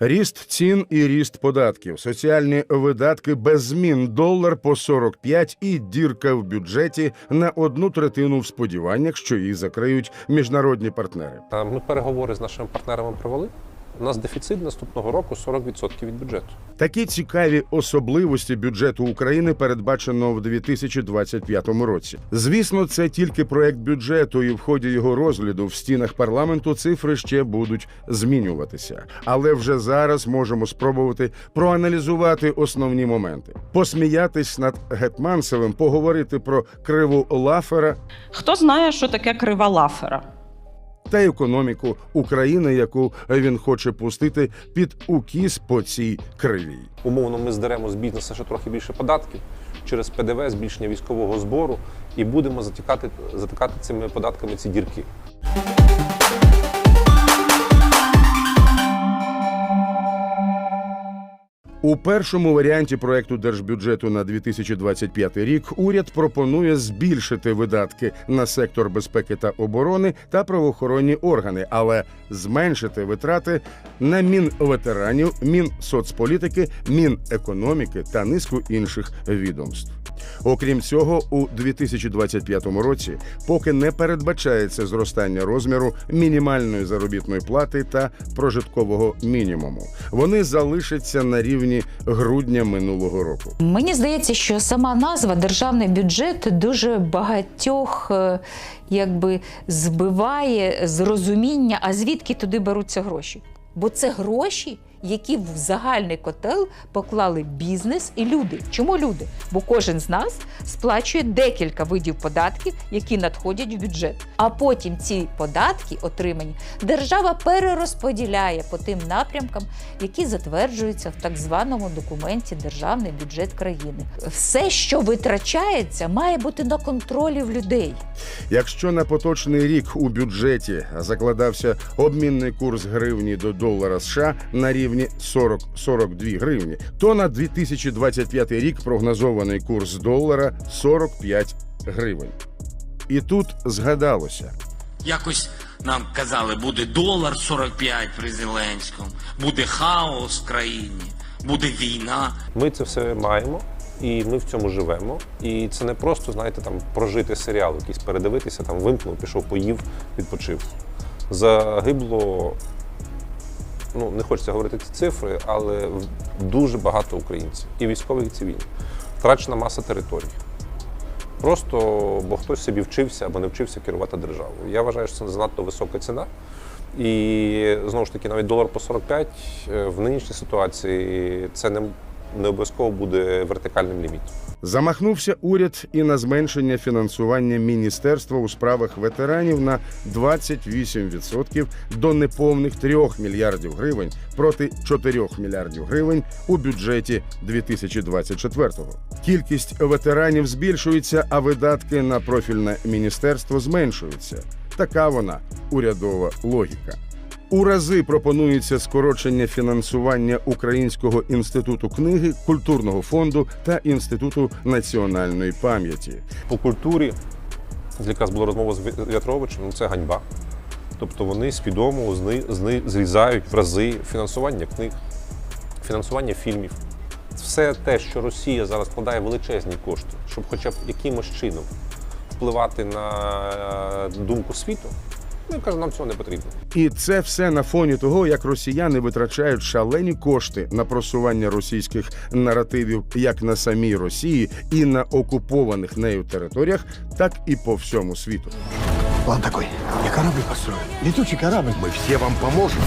Ріст цін і ріст податків, соціальні видатки без змін, долар по 45 і дірка в бюджеті на одну третину в сподіваннях, що її закриють міжнародні партнери. Та Ми переговори з нашими партнерами провели. У нас дефіцит наступного року 40% від бюджету. Такі цікаві особливості бюджету України передбачено в 2025 році. Звісно, це тільки проект бюджету, і в ході його розгляду в стінах парламенту цифри ще будуть змінюватися. Але вже зараз можемо спробувати проаналізувати основні моменти, посміятись над Гетманцевим, поговорити про криву Лафера Хто знає, що таке крива лафера? Та економіку України, яку він хоче пустити під укіс по цій кривій. Умовно, ми здеремо з бізнесу ще трохи більше податків через ПДВ, збільшення військового збору, і будемо затікати, затикати цими податками ці дірки. У першому варіанті проекту держбюджету на 2025 рік уряд пропонує збільшити видатки на сектор безпеки та оборони та правоохоронні органи, але зменшити витрати на мінветеранів, мінсоцполітики, мінекономіки та низку інших відомств. Окрім цього, у 2025 році поки не передбачається зростання розміру мінімальної заробітної плати та прожиткового мінімуму. Вони залишаться на рівні грудня минулого року. Мені здається, що сама назва державний бюджет дуже багатьох е, якби збиває з розуміння, а звідки туди беруться гроші. Бо це гроші, які в загальний котел поклали бізнес і люди. Чому люди? Бо кожен з нас сплачує декілька видів податків, які надходять в бюджет. А потім ці податки, отримані, держава перерозподіляє по тим напрямкам, які затверджуються в так званому документі Державний бюджет країни. Все, що витрачається, має бути на контролі в людей. Якщо на поточний рік у бюджеті закладався обмінний курс гривні до долара США на рівні 40-42 гривні, то на 2025 рік прогнозований курс долара 45 гривень. І тут згадалося. Якось нам казали, буде долар 45 при Зеленському, буде хаос в країні, буде війна. Ми це все маємо, і ми в цьому живемо. І це не просто, знаєте, там прожити серіал, якийсь передивитися, там вимкнув, пішов, поїв, відпочив. Загибло, ну не хочеться говорити ці цифри, але дуже багато українців, і військових, і цивільних. Втрачена маса територій. Просто бо хтось собі вчився або не вчився керувати державою. Я вважаю, що це занадто висока ціна. І знову ж таки, навіть долар по 45 е, в нинішній ситуації це не, не обов'язково буде вертикальним лімітом. Замахнувся уряд і на зменшення фінансування міністерства у справах ветеранів на 28% до неповних 3 мільярдів гривень проти 4 мільярдів гривень у бюджеті 2024-го. Кількість ветеранів збільшується, а видатки на профільне міністерство зменшуються. Така вона урядова логіка. У рази пропонується скорочення фінансування Українського інституту книги, культурного фонду та інституту національної пам'яті. По культурі, якраз була розмова з В'ятровичем, ну це ганьба. Тобто вони свідомо зрізають в рази фінансування книг, фінансування фільмів. Все те, що Росія зараз вкладає величезні кошти, щоб хоча б якимось чином впливати на е, думку світу, ну кажу, нам цього не потрібно. І це все на фоні того, як росіяни витрачають шалені кошти на просування російських наративів як на самій Росії і на окупованих нею територіях, так і по всьому світу. План такой. Я корабль построю. Летучий корабль. Мы все вам поможем.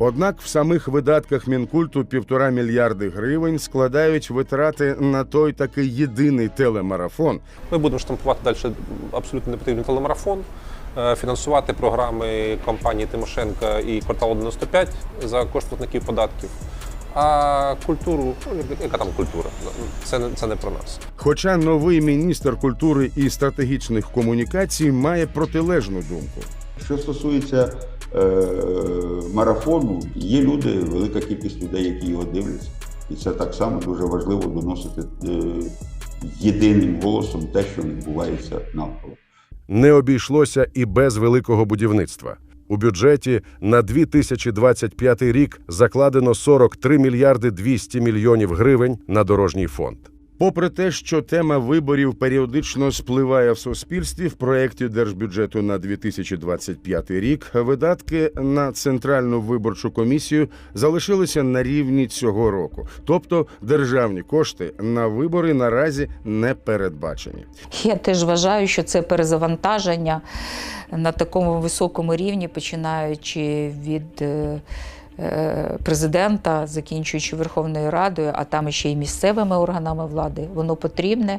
Однак в самих видатках мінкульту півтора мільярди гривень складають витрати на той такий єдиний телемарафон, Ми будемо штампувати далі абсолютно непотрібний телемарафон, фінансувати програми компанії Тимошенка і кварталу 95 за кошт платників податків. А культуру, ну яка там культура? Це не це не про нас. Хоча новий міністр культури і стратегічних комунікацій має протилежну думку. Що стосується е, марафону, є люди, велика кількість людей, які його дивляться. І це так само дуже важливо доносити е, єдиним голосом те, що відбувається навколо. Не обійшлося і без великого будівництва. У бюджеті на 2025 рік закладено 43 мільярди 200 мільйонів гривень на дорожній фонд. Попри те, що тема виборів періодично спливає в суспільстві, в проєкті держбюджету на 2025 рік видатки на центральну виборчу комісію залишилися на рівні цього року, тобто державні кошти на вибори наразі не передбачені. Я теж вважаю, що це перезавантаження на такому високому рівні, починаючи від е, президента, закінчуючи Верховною Радою, а там ще й місцевими органами влади. Воно потрібне.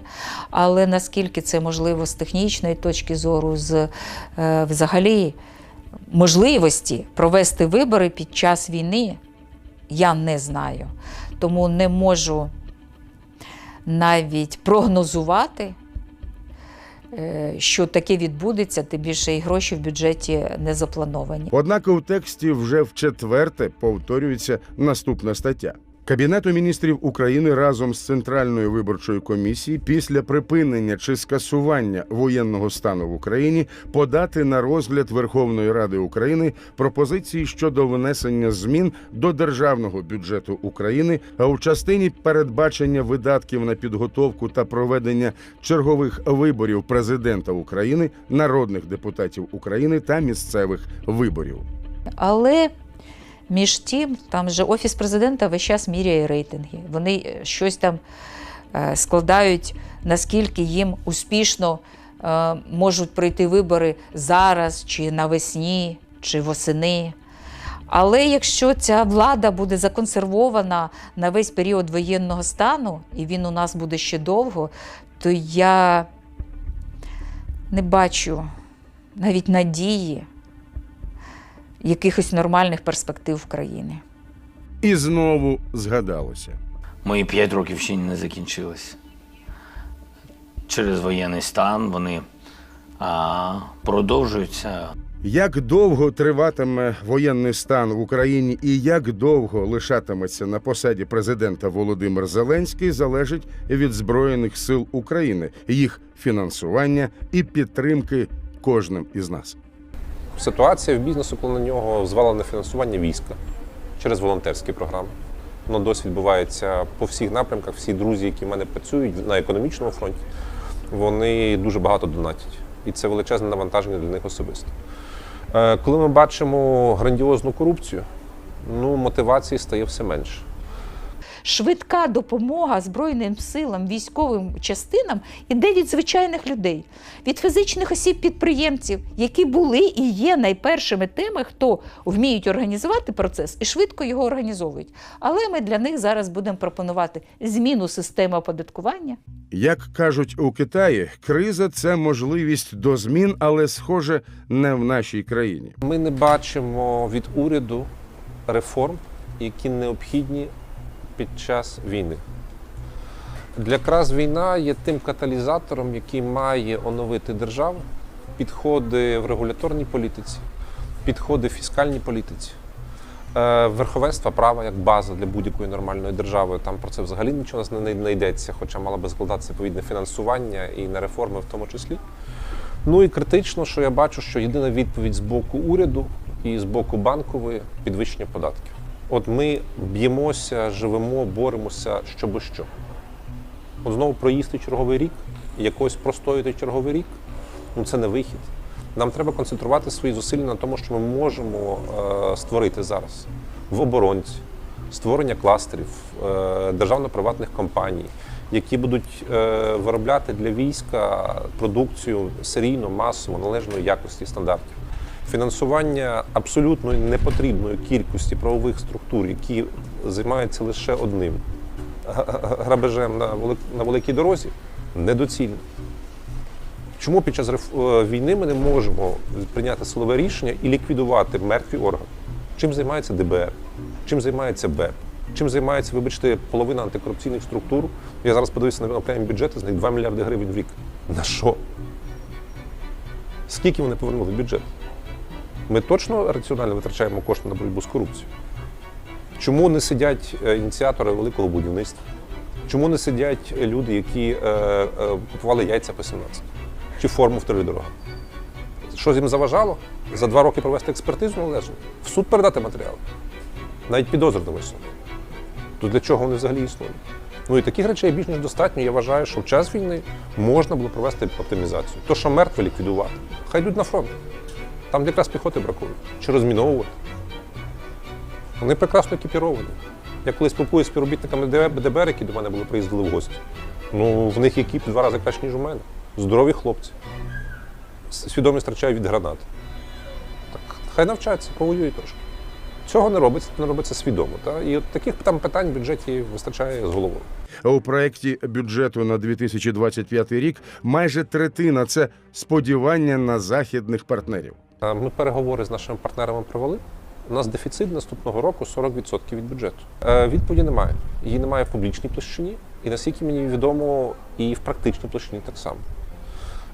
Але наскільки це можливо з технічної точки зору, з е, взагалі можливості провести вибори під час війни, я не знаю. Тому не можу навіть прогнозувати, е, що таке відбудеться, тим більше і гроші в бюджеті не заплановані. Однак у тексті вже в четверте повторюється наступна стаття. Кабінету міністрів України разом з Центральною виборчою комісією після припинення чи скасування воєнного стану в Україні подати на розгляд Верховної Ради України пропозиції щодо внесення змін до державного бюджету України, а у частині передбачення видатків на підготовку та проведення чергових виборів президента України, народних депутатів України та місцевих виборів. Але між тим, там же офіс президента весь час міряє рейтинги. Вони е, щось там е, складають, наскільки їм успішно е, можуть пройти вибори зараз, чи навесні, чи восени. Але якщо ця влада буде законсервована на весь період воєнного стану, і він у нас буде ще довго, то я не бачу навіть надії якихось нормальних перспектив країни. І знову згадалося. Мої п'ять років ще не закінчились. Через воєнний стан вони а, продовжуються. Як довго триватиме воєнний стан в Україні і як довго лишатиметься на посаді президента Володимир Зеленський, залежить від Збройних сил України, їх фінансування і підтримки кожним із нас. Ситуація в бізнесу, коли на нього звалене фінансування війська через волонтерські програми. Воно досі відбувається по всіх напрямках. Всі друзі, які в мене працюють на економічному фронті, вони дуже багато донатять. І це величезне навантаження для них особисто. Е, Коли ми бачимо грандіозну корупцію, ну мотивації стає все менше. Швидка допомога Збройним силам, військовим частинам іде від звичайних людей, від фізичних осіб-підприємців, які були і є найпершими тими, хто вміють організувати процес і швидко його організовують. Але ми для них зараз будемо пропонувати зміну системи оподаткування. Як кажуть у Китаї, криза це можливість до змін, але схоже не в нашій країні. Ми не бачимо від уряду реформ, які необхідні під час війни. Для якраз війна є тим каталізатором, який має оновити державу, підходи в регуляторній політиці, підходи в фіскальній політиці, е, верховенство права як база для будь-якої нормальної держави. Там про це взагалі нічого не не йдеться, хоча мало би складатися відповідне фінансування і на реформи в тому числі. Ну і критично, що я бачу, що єдина відповідь з боку уряду і з боку банкової підвищення податків. От ми б'ємося, живемо, боремося, щоб що. От знову проїсти черговий рік, якось простояти черговий рік ну це не вихід. Нам треба концентрувати свої зусилля на тому, що ми можемо е, створити зараз в оборонці, створення кластерів, е, державно-приватних компаній, які будуть е, виробляти для війська продукцію серійно, масово, належної якості стандартів. Фінансування абсолютно непотрібної кількості правових структур, які займаються лише одним грабежем на великій дорозі, недоцільно. Чому під час реф- е, війни ми не можемо прийняти силове рішення і ліквідувати мертві органи? Чим займається ДБР? Чим займається БЕП? Чим займається, вибачте, половина антикорупційних структур? Я зараз подивився на окремі бюджети, з них 2 мільярди гривень в рік. На що? Скільки вони повернули в бюджет? Ми точно раціонально витрачаємо кошти на боротьбу з корупцією? Чому не сидять е, ініціатори великого будівництва? Чому не сидять люди, які е, е, купували яйця по 17? Чи форму в три дорога? Що їм заважало? За два роки провести експертизу належно, в суд передати матеріали. Навіть підозри не висунути. То для чого вони взагалі існують? Ну і таких речей більш ніж достатньо. Я вважаю, що в час війни можна було провести оптимізацію. То, що мертве ліквідувати, хай йдуть на фронт. Там якраз піхоти бракує. Чи розміновувати. Вони прекрасно екіпіровані. Я колись спілкуюся з співробітниками ДБР, які до мене були приїздили в гості. Ну, в них екіп два рази краще, ніж у мене. Здорові хлопці. Свідомість втрачають від гранат. Так, хай навчаться, повоюють трошки. Цього не робиться, не робиться свідомо. Та? І от таких там питань в бюджеті вистачає з головою. У проєкті бюджету на 2025 рік майже третина це сподівання на західних партнерів. Ми переговори з нашими партнерами провели. У нас дефіцит наступного року 40% від бюджету. Е, Відповіді немає. Її немає в публічній площині, і наскільки мені відомо, і в практичній площині так само.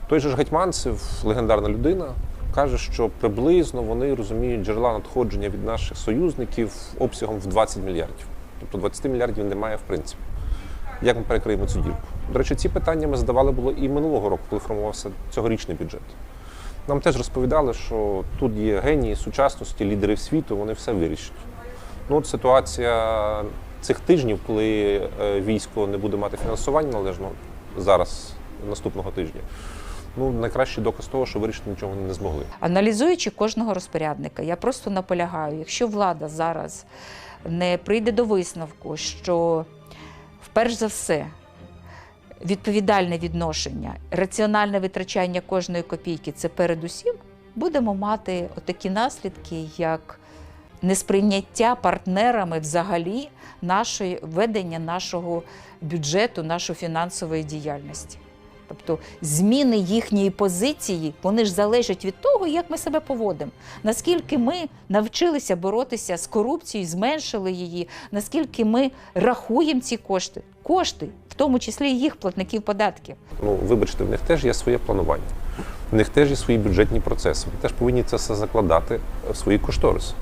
Той же ж Гетьманцев, легендарна людина, каже, що приблизно вони розуміють джерела надходження від наших союзників обсягом в 20 мільярдів. Тобто 20 мільярдів немає в принципі. Як ми перекриємо цю дірку? До речі, ці питання ми задавали було і минулого року, коли формувався цьогорічний бюджет. Нам теж розповідали, що тут є генії сучасності, лідери світу, вони все вирішать. Ну, от ситуація цих тижнів, коли е, військо не буде мати фінансування належного зараз, наступного тижня. Ну, найкращий доказ того, що вирішити нічого не змогли. Аналізуючи кожного розпорядника, я просто наполягаю, якщо влада зараз не прийде до висновку, що вперш за все відповідальне відношення, раціональне витрачання кожної копійки це передусім, будемо мати отакі наслідки, як несприйняття партнерами взагалі нашої ведення нашого бюджету, нашої фінансової діяльності. Тобто зміни їхньої позиції вони ж залежать від того, як ми себе поводимо. Наскільки ми навчилися боротися з корупцією, зменшили її, наскільки ми рахуємо ці кошти, кошти, тому числі їх платників податків. Ну, вибачте, в них теж є своє планування. В них теж є свої бюджетні процеси. Вони теж повинні це все закладати в свої кошториси.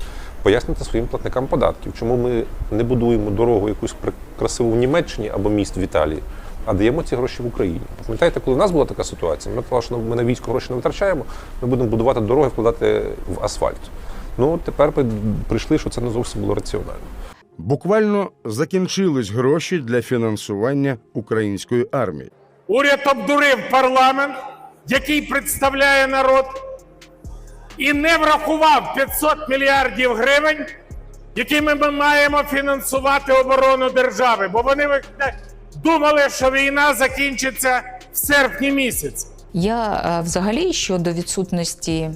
Пояснити своїм платникам податків, чому ми не будуємо дорогу якусь красиву в Німеччині або міст в Італії, а даємо ці гроші в Україні. Пам'ятаєте, коли у нас була така ситуація, ми казали, що ми на військо гроші не витрачаємо, ми будемо будувати дороги, вкладати в асфальт. Ну тепер ми прийшли, що це не зовсім було раціонально. Буквально закінчились гроші для фінансування української армії. Уряд обдурив парламент, який представляє народ, і не врахував 500 мільярдів гривень, якими ми маємо фінансувати оборону держави. Бо вони думали, що війна закінчиться в серпні місяці. Я е, взагалі щодо відсутності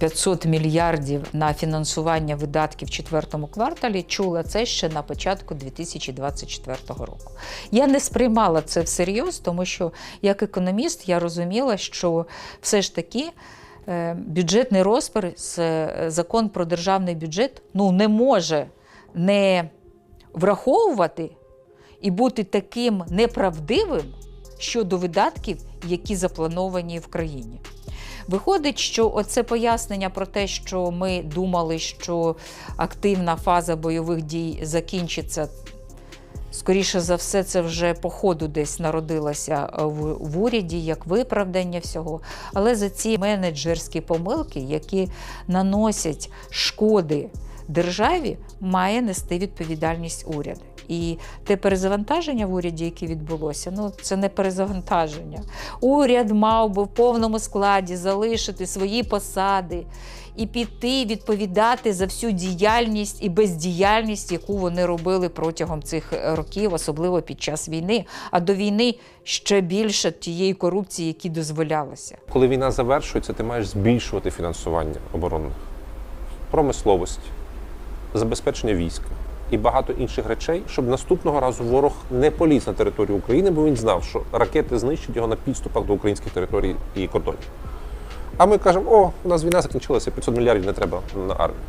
500 мільярдів на фінансування видатків в четвертому кварталі чула це ще на початку 2024 року. Я не сприймала це всерйоз, тому що як економіст я розуміла, що все ж таки. е, Бюджетний розпис, е, закон про державний бюджет ну, не може не враховувати і бути таким неправдивим щодо видатків, які заплановані в країні. Виходить, що оце пояснення про те, що ми думали, що активна фаза бойових дій закінчиться. Скоріше за все, це вже по ходу десь народилося в, в уряді як виправдання всього. Але за ці менеджерські помилки, які наносять шкоди державі, має нести відповідальність уряд. І те перезавантаження в уряді, яке відбулося, ну це не перезавантаження. Уряд мав би в повному складі залишити свої посади і піти відповідати за всю діяльність і бездіяльність, яку вони робили протягом цих років, особливо під час війни. А до війни ще більше тієї корупції, які дозволялося. Коли війна завершується, ти маєш збільшувати фінансування оборонних промисловості, забезпечення війська і багато інших речей, щоб наступного разу ворог не поліз на територію України, бо він знав, що ракети знищать його на підступах до українських територій і кордонів. А ми кажемо, о, у нас війна закінчилася, 500 мільярдів не треба на армію.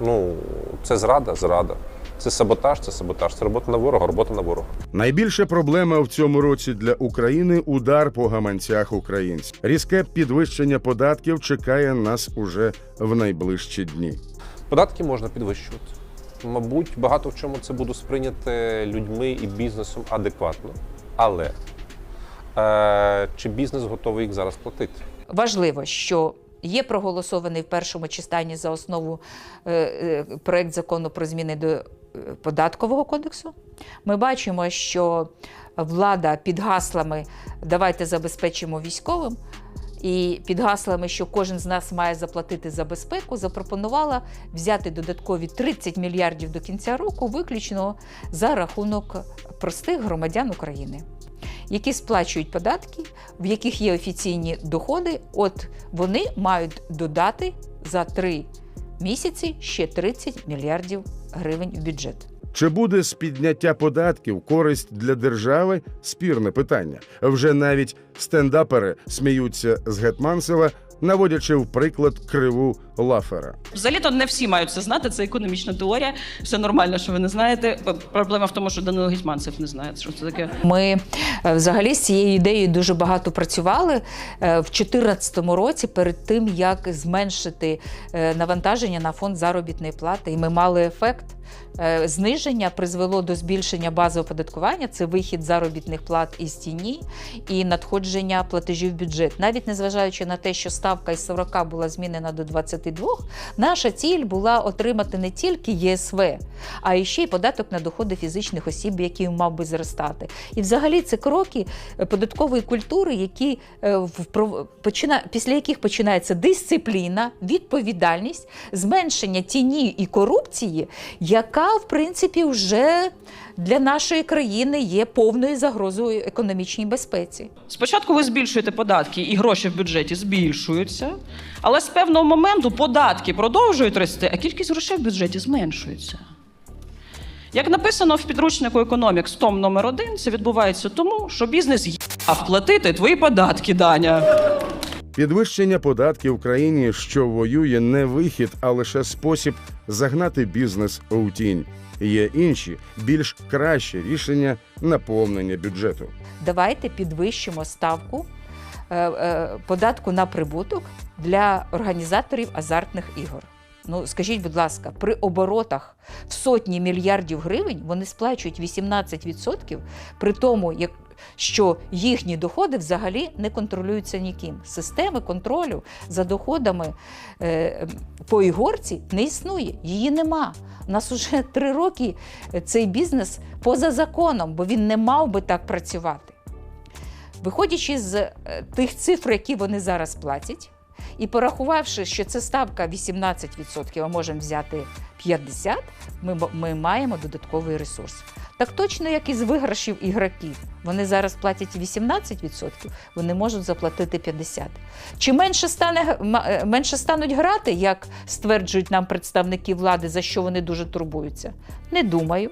Ну, це зрада, зрада. Це саботаж, це саботаж, це робота на ворога, робота на ворога. Найбільша проблема в цьому році для України удар по гаманцях українців. Різке підвищення податків чекає нас уже в найближчі дні. Податки можна підвищувати. Мабуть, багато в чому це буде сприйняте людьми і бізнесом адекватно. Але е, чи бізнес готовий їх зараз платити? Важливо, що Є проголосований в першому читанні за основу е, е, проект закону про зміни до е, податкового кодексу. Ми бачимо, що влада під гаслами давайте забезпечимо військовим. І під гаслами, що кожен з нас має заплатити за безпеку, запропонувала взяти додаткові 30 мільярдів до кінця року, виключно за рахунок простих громадян України, які сплачують податки, в яких є офіційні доходи. От вони мають додати за три місяці ще 30 мільярдів гривень в бюджет. Чи буде з підняття податків користь для держави? Спірне питання. Вже навіть стендапери сміються з Гетманцева, наводячи в приклад криву Лафера. Взагалі-то не всі мають це знати. Це економічна теорія. Все нормально, що ви не знаєте. Проблема в тому, що Данило Гетьманцев не знає, що це таке. Ми е, взагалі з цією ідеєю дуже багато працювали е, в 2014 році перед тим, як зменшити е, навантаження на фонд заробітної плати. І ми мали ефект. Зниження призвело до збільшення бази оподаткування, це вихід заробітних плат із тіні і надходження платежів в бюджет. Навіть незважаючи на те, що ставка із 40 була змінена до 22, наша ціль була отримати не тільки єСВ, а ще й податок на доходи фізичних осіб, який мав би зростати. І взагалі це кроки е, податкової культури, які е, почина... після яких починається дисципліна, відповідальність, зменшення тіні і корупції, яка в принципі вже для нашої країни є повною загрозою економічній безпеці. Спочатку ви збільшуєте податки, і гроші в бюджеті збільшуються, але з певного моменту податки продовжують рости, а кількість грошей в бюджеті зменшується. Як написано в підручнику економікс том номер 1 це відбувається тому, що бізнес їбав платити твої податки, Даня. Підвищення податків в країні, що воює, не вихід, а лише спосіб загнати бізнес у тінь. Є інші, більш кращі рішення наповнення бюджету. Давайте підвищимо ставку податку на прибуток для організаторів азартних ігор. Ну, скажіть, будь ласка, при оборотах в сотні мільярдів гривень вони сплачують 18%, при тому, як що їхні доходи взагалі не контролюються ніким. Системи контролю за доходами е, по ігорці не існує, її нема. У нас уже три роки цей бізнес поза законом, бо він не мав би так працювати. Виходячи з е, тих цифр, які вони зараз платять, і порахувавши, що це ставка 18%, а можемо взяти 50%, ми, ми маємо додатковий ресурс. Так точно, як і з виграшів ігроків. Вони зараз платять 18%, вони можуть заплатити 50%. Чи менше, стане, е, менше стануть грати, як стверджують нам представники влади, за що вони дуже турбуються? Не думаю.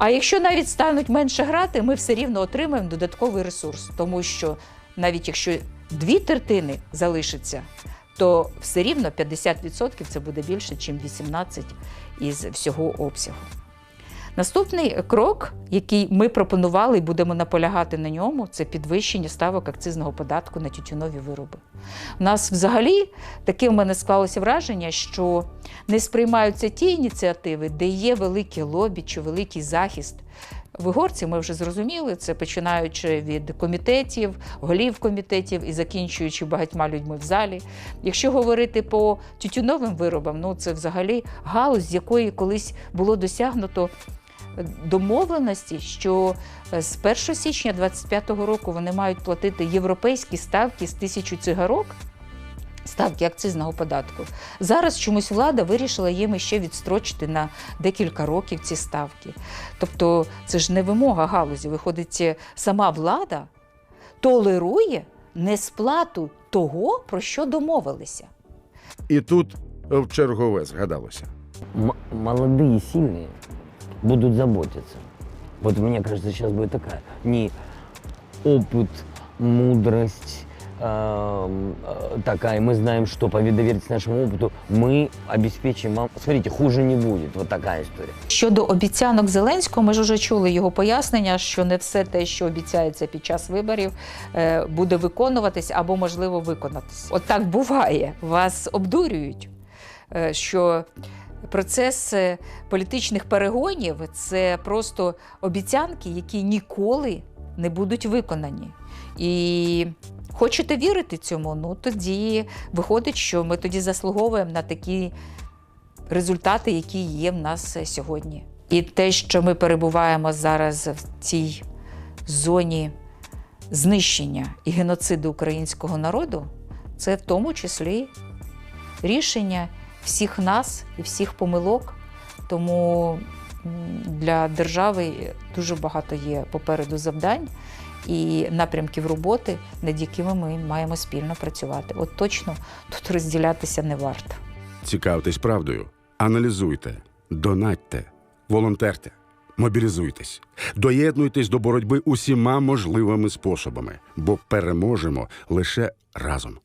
А якщо навіть стануть менше грати, ми все рівно отримаємо додатковий ресурс, тому що навіть якщо дві третини залишиться, то все рівно 50% це буде більше, ніж 18% із всього обсягу. Наступний крок, який ми пропонували і будемо наполягати на ньому, це підвищення ставок акцизного податку на тютюнові вироби. У нас взагалі таке в мене склалося враження, що не сприймаються ті ініціативи, де є велике лобі чи великий захист. В Ігорці ми вже зрозуміли це, починаючи від комітетів, голів комітетів і закінчуючи багатьма людьми в залі. Якщо говорити по тютюновим виробам, ну це взагалі галузь, з якої колись було досягнуто домовленості, що е, з 1 січня 2025 року вони мають платити європейські ставки з тисячу цигарок. Ставки акцизного податку. Зараз чомусь влада вирішила їм ще відстрочити на декілька років ці ставки. Тобто це ж не вимога галузі. Виходить, е, сама влада толерує несплату того, про що домовилися. І тут в чергове згадалося. М- молодые, сильные будут заботиться. Вот мне кажется, сейчас будет такая не опыт, мудрость эм, э, такая, мы знаем, что довериться нашему опыту, мы обеспечим вам. Смотрите, хуже не будет. Вот такая история. Щодо обіцянок Зеленського, ми ж вже чули його пояснення, що не все те, що обіцяється під час виборів, е, буде виконуватись або можливо виконатись. От так буває. Вас обдурюють, е, що процес політичних перегонів це просто обіцянки, які ніколи не будуть виконані. І хочете вірити цьому? Ну тоді виходить, що ми тоді заслуговуємо на такі результати, які є в нас сьогодні. І те, що ми перебуваємо зараз в цій зоні знищення і геноциду українського народу, це в тому числі рішення всіх нас і всіх помилок. Тому для держави дуже багато є попереду завдань і напрямків роботи, над якими ми маємо спільно працювати. От точно тут розділятися не варто. Цікавтесь правдою, аналізуйте, донатьте, волонтерте, мобілізуйтесь, доєднуйтесь до боротьби усіма можливими способами, бо переможемо лише разом.